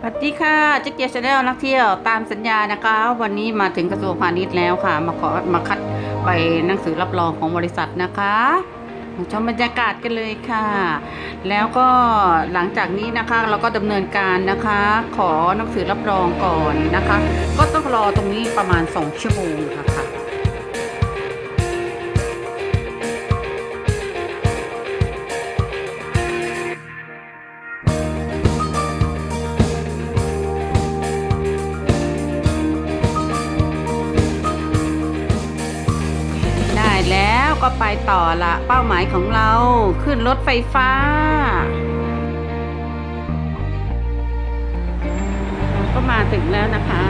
สวัสดีค่ะเจ๊เกียวชาแนลนักเที่ยวตามสัญญานะคะ วันนี้มาถึงกระทรวงพาณิชย์แล้วค่ะ มาขอมาคัดใบหนังสือรับรองของบริษัทนะคะมาชมบรรยากาศกันเลยค่ะ แล้วก็หลังจากนี้นะคะเราก็ดำเนินการนะคะ ขอหนังสือรับรองก่อนนะคะ ก็ต้องรอตรงนี้ประมาณ 2 ชั่วโมงค่ะ ต่อละเป้าหมายของเราขึ้นรถไฟฟ้า ก็มาถึงแล้วนะคะ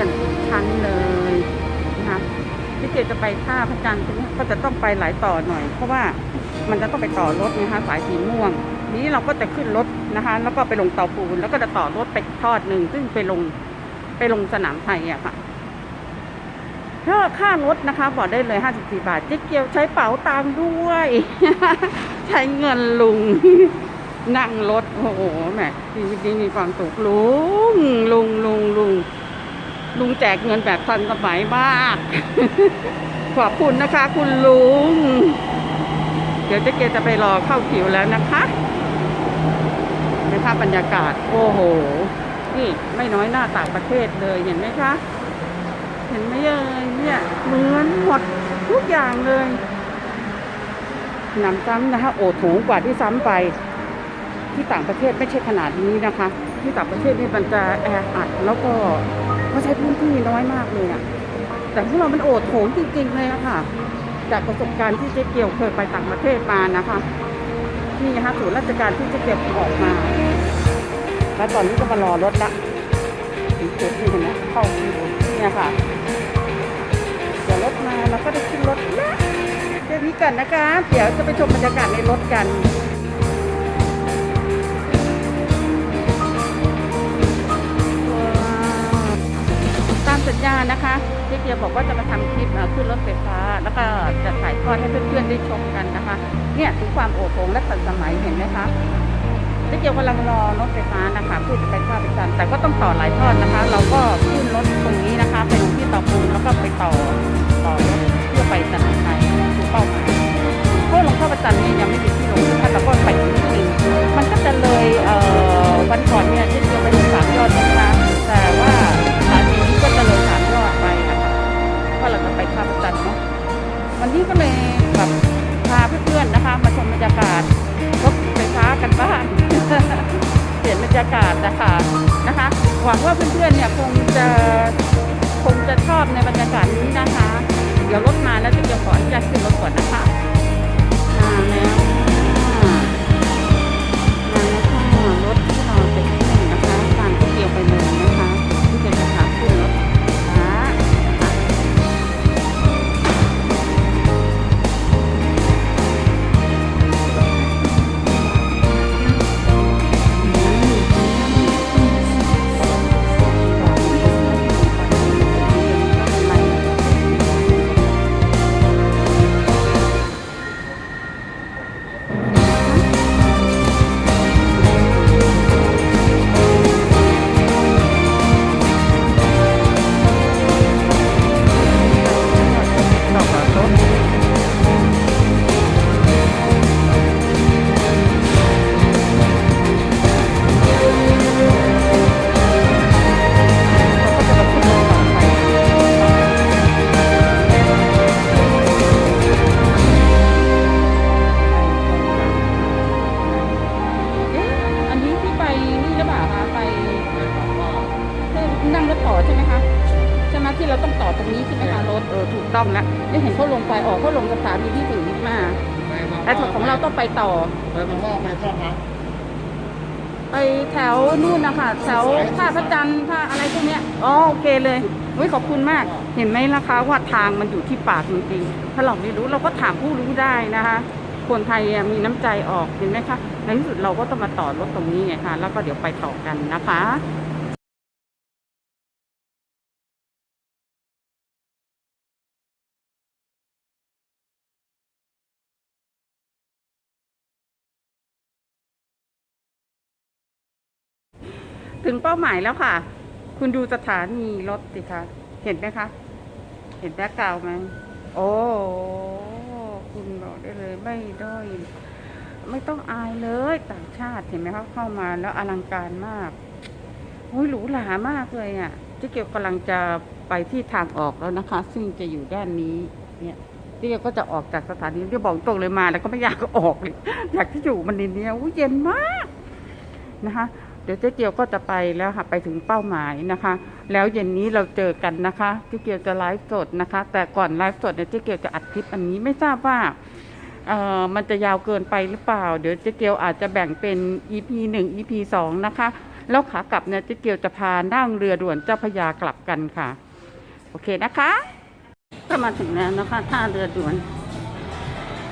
ลื่อนชั้นเลยนะคะที่เกดจะไปท่าพระจันทร์ตรงนี้ก็จะต้องไปหลายต่อหน่อย เพราะว่ามันจะต้องไปต่อรถนะคะสายสีม่วง นี้เราก็จะขึ้นรถนะคะ แล้วก็ไปลงเตาปูน แล้วก็จะต่อรถไปทอดหนึ่งซึ่งไปลงไปลงสนามไทยอะค่ะถ้าค่ารถนะคะ บอกได้เลย 54 บาท เจ๊เกียวใช้เป๋าตังด้วย ใช้เงินลุง นั่งรถ โอ้โหแหมชีวิตนี้มีความสุขลุง ลุงลุงลุง ลุงแจกเงินแบบทันสมัยมาก ขอบคุณนะคะ คุณลุง เดี๋ยวเจ๊เกจะไปรอเข้าคิวแล้วนะคะนะคะบรรยากาศ โอ้โห นี่ไม่น้อยหน้าต่างประเทศเลยเห็นไหมคะ เห็นไหมเอ่ยเนี่ยเหมือนหมดทุกอย่างเลยนำซ้ำนะคะโอ้โถงกว่าที่ซ้ำไป ที่ต่างประเทศไม่ใช่ขนาดนี้นะคะ ที่ต่างประเทศนี่มันจะแออัดแล้วก็ เขาใช้พื้นที่น้อยมากเลยอะแต่พวกเรามันโอดโถงจริงๆเลยอะค่ะ จากประสบการณ์ที่เจ๊เกียวเคยไปต่างประเทศมานะคะนี่นะคะศูนย์ราชการที่เจ๊เกียวออกมา แล้วตอนนี้ก็มารอรถละถึงจุดนี่เห็นไหมเข้าคิวเนี่ยค่ะเดี๋ยวรถมาเราก็ได้ขึ้นรถนะเดี๋ยวนี้กันนะคะ เดี๋ยวจะไปชมบรรยากาศในรถกัน สัญญานะคะเจ๊เกียวบอกว่าจะมาทำคลิปขึ้นรถไฟฟ้า แล้วก็จะถ่ายทอดให้เพื่อนๆได้ชมกันนะคะ เนี่ยถึงความโอโถงและทันสมัยเห็นไหมคะเจ๊เกียวกำลังรอรถไฟฟ้านะคะเพื่อจะไปท่าไปจันแต่ก็ต้องต่อหลายทอดนะคะ เราก็ขึ้นรถตรงนี้นะคะไปลงที่ต่อปูนแล้วก็ไปต่อต่อรถเพื่อไปสนามไทยคือเป้าหมายเพราะลงท่าประจันนี่ยังไม่มีที่ลงถ้าเราก็ไปถึงที่หนึ่งมันก็จะเลยเอ่อวันก่อนเนี่ยเจ๊เกียวไปถึงสามยอดนะคะแต่ว่า ต้องแล้วได้เห็นเขาลงไปออกเขาลงสถานีที่ถึงมา แต่ของเราต้องไปต่อ ไปบางรอบไปซ่อมครับไปแถวนู่นนะคะแถวท่าพระจันทร์ท่าอะไรพวกเนี้ยอ๋อโอเคเลยเฮ้ยขอบคุณมาก เห็นไหมล่ะคะว่าทางมันอยู่ที่ปากจริงๆถ้าเราไม่รู้เราก็ถามผู้รู้ได้นะคะ คนไทยอะมีน้ำใจออกเห็นไหมคะในที่สุดเราก็ต้องมาต่อรถตรงนี้ไงคะแล้วก็เดี๋ยวไปต่อกันนะคะ ถึงเป้าหมายแล้วค่ะ คุณดูสถานีรถสิคะ เห็นไหมคะ เห็นแบ็กกราวไหมโอ้ คุณบอกได้เลยไม่ด้อยไม่ต้องอายเลยต่างชาติเห็นไหมคะเข้ามาแล้วอลังการมากโอ้ยหรูหรามากเลยอะเจ๊เกียวกำลังจะไปที่ทางออกแล้วนะคะ ซึ่งจะอยู่ด้านนี้เนี่ยเจ๊เกียวก็จะออกจากสถานีเดี๋ยวบอกตรงเลยมาแล้วก็ไม่อยากก็ออกเลยอยากที่อยู่มันในนี้อุ้ยเย็นมากนะคะ เดี๋ยวเจ๊เกียวก็จะไปแล้วค่ะไปถึงเป้าหมายนะคะ แล้วเย็นนี้เราเจอกันนะคะเจ๊เกียวจะไลฟ์สดนะคะ แต่ก่อนไลฟ์สดเนี่ยเจ๊เกียวจะอัดคลิปอันนี้ไม่ทราบว่าเอ่อมันจะยาวเกินไปหรือเปล่า เดี๋ยวเจ๊เกียวอาจจะแบ่งเป็น EP หนึ่ง EP สองนะคะ แล้วขากลับเนี่ยเจ๊เกียวจะพานั่งเรือด่วนเจ้าพยากลับกันค่ะ โอเคนะคะก็มาถึงแล้วนะคะท่าเรือด่วน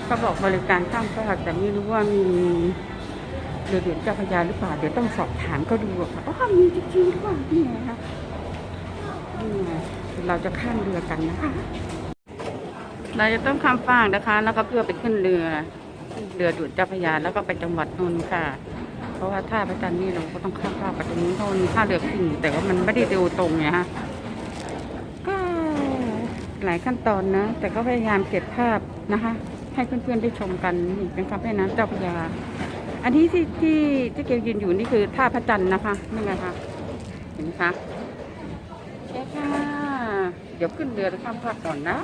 เขาบอกบริการข้ามฟากแต่ไม่รู้ว่ามี เรือเด่นเจ้าพระยาหรือเปล่าเดี๋ยวต้องสอบถามก็ดูค่ะอ๋อมีจริงๆหรือเปล่านี่ไงคะนี่ไงเราจะข้ามเรือกันนะคะ เราจะต้องข้ามฟากนะคะ แล้วก็เพื่อไปขึ้นเรือเรือด่วนเจ้าพระยาแล้วก็ไปจังหวัดนนท์ค่ะ เพราะว่าท่าพระจันทร์นี่เราก็ต้องข้ามฟากไปตรงนี้เพราะมันมีท่าเรือขึ้นแต่ว่ามันไม่ได้เร็วตรงไงฮะก็หลายขั้นตอนนะ แต่ก็พยายามเก็บภาพนะคะ ให้เพื่อนๆได้ชมกันนี่เป็นคำแม่น้ำเจ้าพระยา อันนี้ที่ที่ที่เกลยืนอยู่นี่คือท่าพระจันทร์นะคะนี่ไงคะเห็นไหมคะเชคค่ะ เดี๋ยวขึ้นเรือไปข้ามภาคก่อนนะ